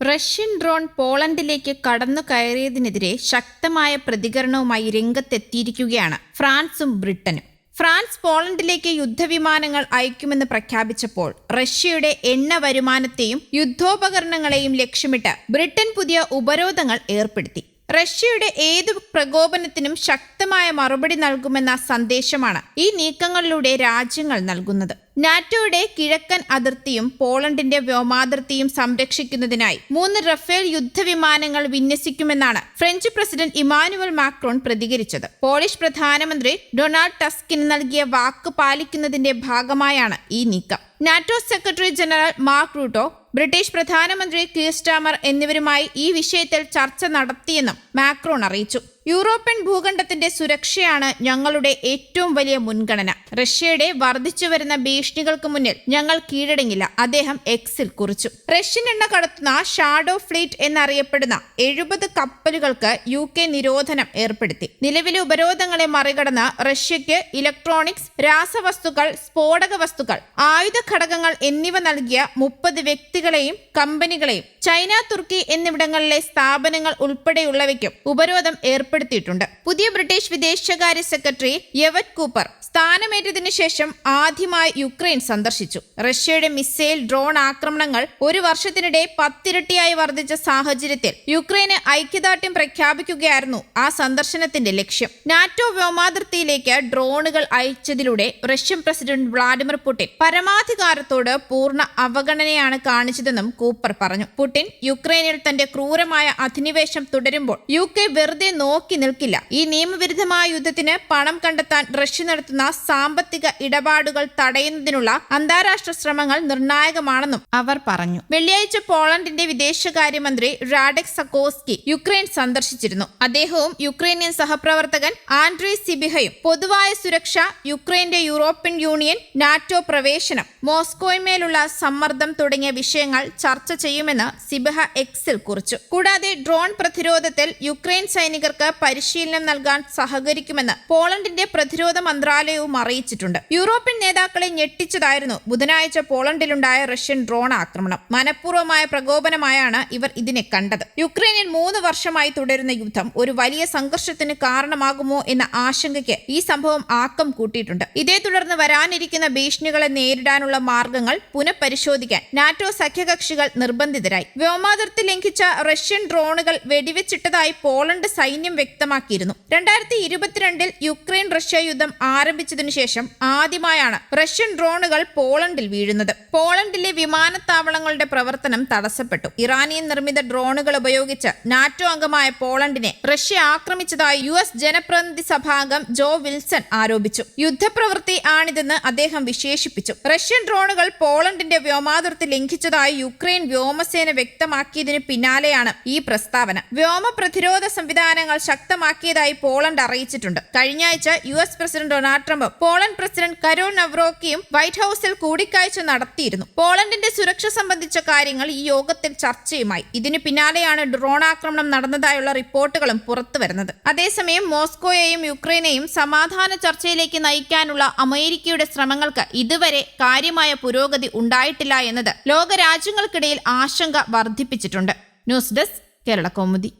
Russian drone പോളണ്ടിലേക്ക് കടന്നു കയറിയതിനെതിരെ ശക്തമായ പ്രതികരണവുമായി രംഗത്തെത്തിയിരിക്കുകയാണ് ഫ്രാൻസും ബ്രിട്ടനും. ഫ്രാൻസ് പോളണ്ടിലേക്ക് യുദ്ധവിമാനങ്ങൾ അയക്കുമെന്ന് പ്രഖ്യാപിച്ചപ്പോൾ റഷ്യയുടെ എണ്ണ വരുമാനത്തെയും യുദ്ധോപകരണങ്ങളെയും ലക്ഷ്യമിട്ട് ബ്രിട്ടൻ പുതിയ ഉപരോധങ്ങൾ ഏർപ്പെടുത്തി. റഷ്യയുടെ ഏതു പ്രകോപനത്തിനും ശക്തമായ മറുപടി നൽകുമെന്ന സന്ദേശമാണ് ഈ നീക്കങ്ങളിലൂടെ രാജ്യങ്ങൾ നൽകുന്നത്. നാറ്റോയുടെ കിഴക്കൻ അതിർത്തിയും പോളണ്ടിന്റെ വ്യോമാതിർത്തിയും സംരക്ഷിക്കുന്നതിനായി മൂന്ന് റഫേൽ യുദ്ധവിമാനങ്ങൾ വിന്യസിക്കുമെന്നാണ് ഫ്രഞ്ച് പ്രസിഡന്റ് ഇമാനുവൽ മാക്രോൺ പ്രതികരിച്ചത്. പോളിഷ് പ്രധാനമന്ത്രി ഡൊണാൾഡ് ടസ്കിന് നൽകിയ വാക്ക് പാലിക്കുന്നതിന്റെ ഭാഗമായാണ് ഈ നീക്കം. NATO secretary general Mark Rutte British പ്രധാനമന്ത്രി കീർസ്റ്റാമർ എന്നിവരുമായി ഈ വിഷയത്തിൽ ചർച്ച നടത്തിയെന്നും മാക്രോൺ അറിയിച്ചു. യൂറോപ്യൻ ഭൂഖണ്ഡത്തിന്റെ സുരക്ഷയാണ് ഞങ്ങളുടെ ഏറ്റവും വലിയ മുൻഗണന. റഷ്യയുടെ വർദ്ധിച്ചു വരുന്ന ഭീഷണികൾക്ക് മുന്നിൽ ഞങ്ങൾ കീഴടങ്ങില്ല. അദ്ദേഹം എക്സിൽ കുറിച്ചു. റഷ്യൻ എണ്ണ കടത്തുന്ന ഷാഡോ ഫ്ലീറ്റ് എന്നറിയപ്പെടുന്ന എഴുപത് കപ്പലുകൾക്ക് യു കെ നിരോധനം ഏർപ്പെടുത്തി. നിലവിലെ ഉപരോധങ്ങളെ മറികടന്ന് റഷ്യക്ക് ഇലക്ട്രോണിക്സ് രാസവസ്തുക്കൾ സ്ഫോടക വസ്തുക്കൾ ആയുധ ഘടകങ്ങൾ എന്നിവ നൽകിയ മുപ്പത് വ്യക്തികളെയും കമ്പനികളെയും ചൈന തുർക്കി എന്നിവിടങ്ങളിലെ സ്ഥാപനങ്ങൾ ഉൾപ്പെടെയുള്ളവയ്ക്കും ഉപരോധം ഏർപ്പെടുത്തിയിട്ടുണ്ട് പുതിയ ബ്രിട്ടീഷ് വിദേശകാര്യ സെക്രട്ടറി യവറ്റ് കൂപ്പർ സ്ഥാനമേറ്റതിനു ശേഷം ആദ്യമായി യുക്രൈൻ സന്ദർശിച്ചു. റഷ്യയുടെ മിസൈൽ ഡ്രോൺ ആക്രമണങ്ങൾ ഒരു വർഷത്തിനിടെ പത്തിരട്ടിയായി വർദ്ധിച്ച സാഹചര്യത്തിൽ യുക്രൈന് ഐക്യദാർഢ്യം പ്രഖ്യാപിക്കുകയായിരുന്നു ആ സന്ദർശനത്തിന്റെ ലക്ഷ്യം. നാറ്റോ വ്യോമാതിർത്തിയിലേക്ക് ഡ്രോണുകൾ അയച്ചതിലൂടെ റഷ്യൻ പ്രസിഡന്റ് വ്ളാഡിമിർ പുടിൻ പരമാധികാരത്തോട് പൂർണ അവഗണനയാണ് കാണിച്ചതെന്നും കൂപ്പർ പറഞ്ഞു. പുടിൻ യുക്രൈനിൽ തന്റെ ക്രൂരമായ അധിനിവേശം തുടരുമ്പോൾ യു കെ വെറുതെ നോക്കി നിൽക്കില്ല. ഈ നിയമവിരുദ്ധമായ യുദ്ധത്തിന് പണം കണ്ടെത്താൻ റഷ്യ നടത്തുന്ന സാമ്പത്തിക ഇടപാടുകൾ തടയുന്നതിനുള്ള അന്താരാഷ്ട്ര ശ്രമങ്ങൾ നിർണായകമാണെന്നും അവർ പറഞ്ഞു. വെള്ളിയാഴ്ച പോളണ്ടിന്റെ വിദേശകാര്യമന്ത്രി റാഡെക് സക്കോസ്കി യുക്രൈൻ സന്ദർശിച്ചിരുന്നു. അദ്ദേഹവും യുക്രൈനിയൻ സഹപ്രവർത്തകൻ ആൻഡ്രി സിബിഹയും പൊതുവായ സുരക്ഷ യുക്രൈന്റെ യൂറോപ്യൻ യൂണിയൻ നാറ്റോ പ്രവേശനം മോസ്കോയ്മേലുള്ള സമ്മർദ്ദം തുടങ്ങിയ വിഷയങ്ങൾ ചർച്ച ചെയ്യുമെന്ന് സിബിഹ എക്സിൽ കുറിച്ചു. കൂടാതെ ഡ്രോൺ പ്രതിരോധത്തിൽ യുക്രൈൻ സൈനികർക്ക് പരിശീലനം നൽകാൻ സഹകരിക്കുമെന്ന് പോളണ്ടിന്റെ പ്രതിരോധ മന്ത്രാലയവും അറിയിച്ചിട്ടുണ്ട്. യൂറോപ്യൻ നേതാക്കളെ ഞെട്ടിച്ചതായിരുന്നു ബുധനാഴ്ച പോളണ്ടിലുണ്ടായ റഷ്യൻ ഡ്രോൺ ആക്രമണം. മനഃപൂർവമായ പ്രകോപനമായാണ് ഇവർ ഇതിനെ കണ്ടത്. യുക്രൈനിൽ മൂന്ന് വർഷമായി തുടരുന്ന യുദ്ധം ഒരു വലിയ സംഘർഷത്തിന് കാരണമാകുമോ എന്ന ആശങ്കയ്ക്ക് ഈ സംഭവം ആക്കം കൂട്ടിയിട്ടുണ്ട്. ഇതേ തുടർന്ന് വരാനിരിക്കുന്ന ഭീഷണികളെ നേരിടാനുള്ള മാർഗങ്ങൾ പുനഃപരിശോധിക്കാൻ നാറ്റോ സഖ്യകക്ഷികൾ നിർബന്ധിതരായി. വ്യോമാതിർത്തി ലംഘിച്ച റഷ്യൻ ഡ്രോണുകൾ വെടിവെച്ചിട്ടതായി പോളണ്ട് സൈന്യം വ്യക്തമാക്കിയിരുന്നു. രണ്ടായിരത്തി ഇരുപത്തിരണ്ടിൽ യുക്രൈൻ റഷ്യ യുദ്ധം ആരംഭിച്ചതിനു ശേഷം ആദ്യമായാണ് റഷ്യൻ ഡ്രോണുകൾ പോളണ്ടിൽ വീഴുന്നത്. പോളണ്ടിലെ വിമാനത്താവളങ്ങളുടെ പ്രവർത്തനം തടസ്സപ്പെട്ടു. ഇറാനിയൻ നിർമ്മിത ഡ്രോണുകൾ ഉപയോഗിച്ച് നാറ്റോ അംഗമായ പോളണ്ടിനെ റഷ്യ ആക്രമിച്ചതായി യു എസ് ജനപ്രതിനിധി സഭാംഗം ജോ വിൽസൺ ആരോപിച്ചു. യുദ്ധപ്രവൃത്തി ആണിതെന്ന് അദ്ദേഹം വിശേഷിപ്പിച്ചു. റഷ്യൻ ഡ്രോണുകൾ പോളണ്ടിന്റെ വ്യോമാതിർത്തി ലംഘിച്ചതായി യുക്രൈൻ വ്യോമസേന വ്യക്തമാക്കിയതിനു പിന്നാലെയാണ് ഈ പ്രസ്താവന. വ്യോമ പ്രതിരോധ സംവിധാനങ്ങൾ ശക്തമാക്കിയതായി പോളണ്ട് അറിയിച്ചിട്ടുണ്ട്. കഴിഞ്ഞ ആഴ്ച U S president Donald Trump Poland president Karol നവ്രോക്കിയും white ഹൌസിൽ കൂടിക്കാഴ്ച നടത്തിയിരുന്നു. പോളണ്ടിന്റെ സുരക്ഷ സംബന്ധിച്ച കാര്യങ്ങൾ ഈ യോഗത്തിൽ ചർച്ചയുമായി. ഇതിന് പിന്നാലെയാണ് ഡ്രോൺ ആക്രമണം നടന്നതായുള്ള റിപ്പോർട്ടുകളും പുറത്തുവരുന്നത് അതേസമയം മോസ്കോയെയും യുക്രൈനെയും സമാധാന ചർച്ചയിലേക്ക് നയിക്കാനുള്ള അമേരിക്കയുടെ ശ്രമങ്ങൾക്ക് ഇതുവരെ കാര്യമായ പുരോഗതി ഉണ്ടായിട്ടില്ല എന്നത് ലോകരാജ്യങ്ങൾക്കിടയിൽ ആശങ്ക വർദ്ധിപ്പിച്ചിട്ടുണ്ട്. News desk Kerala Kaumudi.